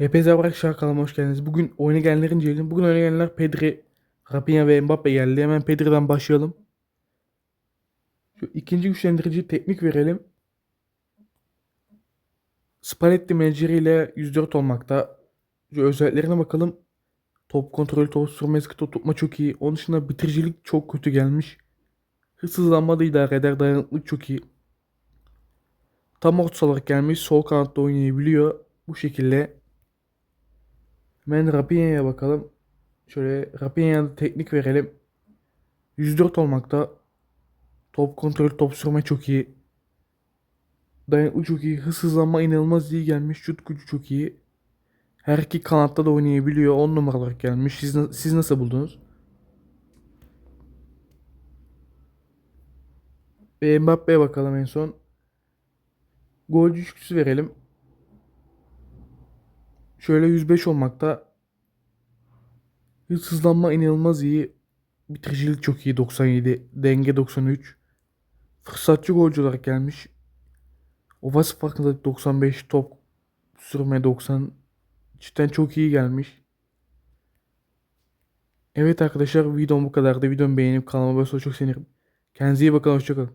Hepinize arkadaşlar kanalıma hoş geldiniz. Bugün oyuna gelenlerin inceleyelim. Bugün oyuna gelenler Pedri, Rafinha ve Mbappe geldi. Hemen Pedri'den başlayalım. Şu ikinci güçlendirici teknik verelim. Spalletti menajeriyle 104 olmakta. Şu özelliklerine bakalım. Top kontrolü, top sürme, sıkı top tutma çok iyi. Onun dışında bitiricilik çok kötü gelmiş. Hırsızlanma da idare eder. Dayanıklılık çok iyi. Tam orta olarak gelmiş. Sol kanatta oynayabiliyor. Bu şekilde. Hemen Rapinha'ya bakalım. Şöyle Rapinha'ya teknik verelim. 104 olmakta. Top kontrolü, top sürme çok iyi. Dayanıklı çok iyi. Hız hızlanma inanılmaz iyi gelmiş. Şut gücü çok iyi. Her iki kanatta da oynayabiliyor. 10 numara olarak gelmiş. Siz, siz nasıl buldunuz? Mbappe'ye bakalım en son. Golcü üçlüsü verelim. Şöyle 105 olmakta. Hız hızlanma inanılmaz iyi. Bitiricilik çok iyi 97. Denge 93. Fırsatçı golcü olarak gelmiş. Ofans farkındalık 95. Top sürme 90. Cidden çok iyi gelmiş. Evet arkadaşlar videom bu kadardı. Videomu beğenip kanalıma abone olursanız çok sevinirim. Kendinize iyi bakın. Hoşçakalın.